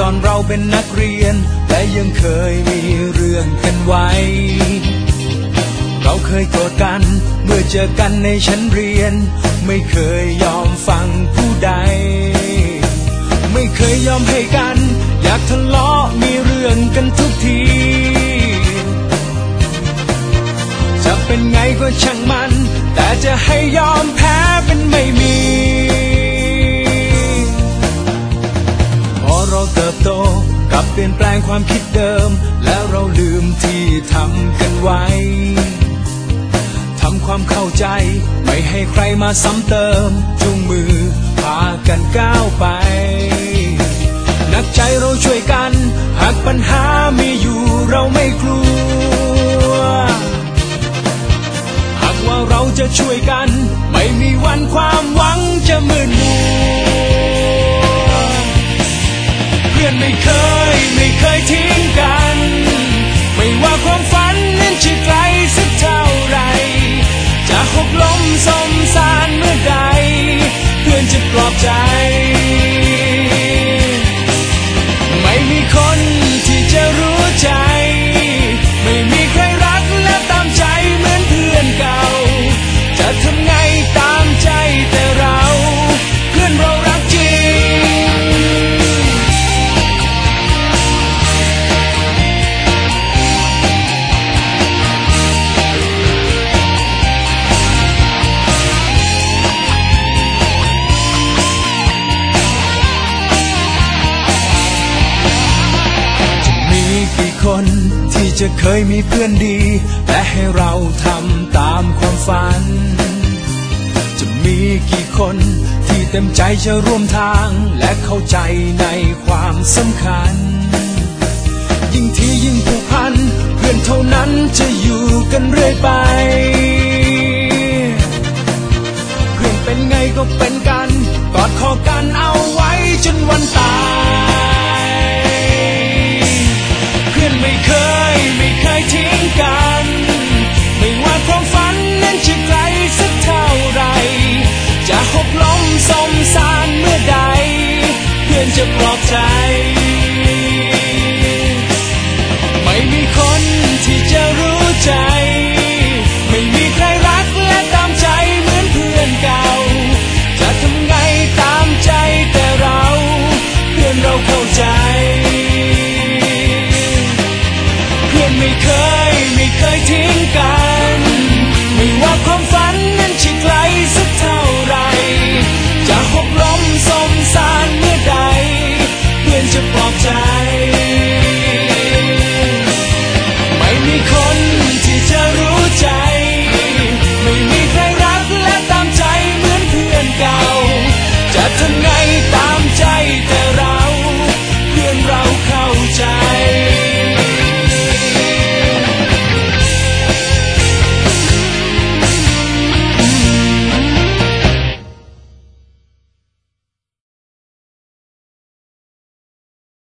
ตอนเราเป็นนักเรียน และยังเคยมีเรื่องกันไว้ เราเคยโกรธกัน เมื่อเจอกันในชั้นเรียน ไม่เคยยอมฟังผู้ใด ไม่เคยยอมให้กัน อยากทะเลาะมีเรื่องกันทุกทีจะเป็นไงก็ช่างมัน แต่จะให้ยอมแพ้เป็นไม่มี งความคิดเดิม แล้วเราลืมที่ทำกันไว้ ทำความเข้าใจ ไม่ให้ใครมาซ้ำเติม จุงมือพากันก้าวไป นักใจเราช่วยกัน หากปัญหามีอยู่เราไม่กลัว หากว่าเราจะช่วยกัน ไม่มีวันความหวังจะมืดมัวเพื่อนไม่เคย จะเคยมีเพื่อนดี และให้เราทำตามความฝัน จะมีกี่คนที่เต็มใจจะร่วมทางและเข้าใจในความสำคัญ ยิ่งที่ยิ่งผูกพัน เพื่อนเท่านั้นจะอยู่กันเรื่อยไป เพื่อนเป็นไงก็เป็นกัน กอดคอกันเอาไว้จนวันตาย